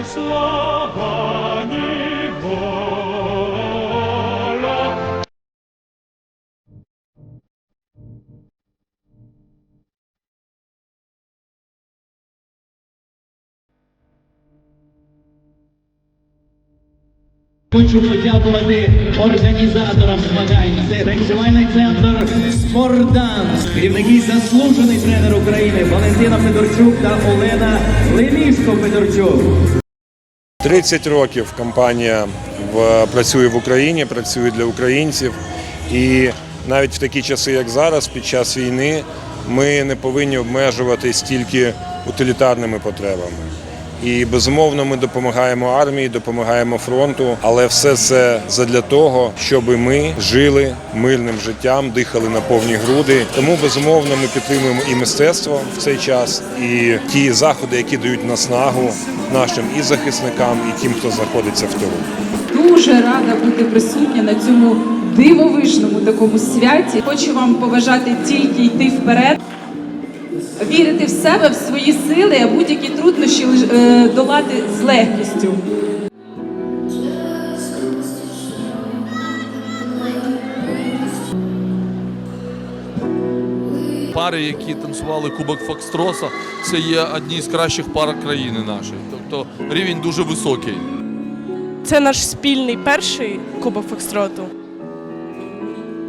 ні слава, ні воля. Хочу подякувати організаторам змагань. Це танцювальний центр «Спортданс», керівники заслужений тренер України Валентина Федорчук та Олена Лемішко-Федорчук. 30 років компанія в, працює в Україні, працює для українців. І навіть в такі часи, як зараз, під час війни, ми не повинні обмежуватись тільки утилітарними потребами. І безумовно ми допомагаємо армії, допомагаємо фронту, але все це задля того, щоб ми жили мирним життям, дихали на повні груди. Тому безумовно ми підтримуємо і мистецтво в цей час, і ті заходи, які дають наснагу нашим і захисникам, і тим, хто знаходиться в тилу. Дуже рада бути присутня на цьому дивовижному такому святі. Хочу вам побажати тільки йти вперед, вірити в себе, в свої сили, а будь-які труднощі е, долати з легкістю. Пари, які танцювали Кубок Фокстроса, це є одні з кращих пар країни нашої. Тобто рівень дуже високий. Це наш спільний перший кубок Фокстроту.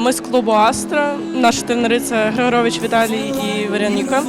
Ми з клубу Астра. Наші тренери це Григорович Віталій і Вероніка.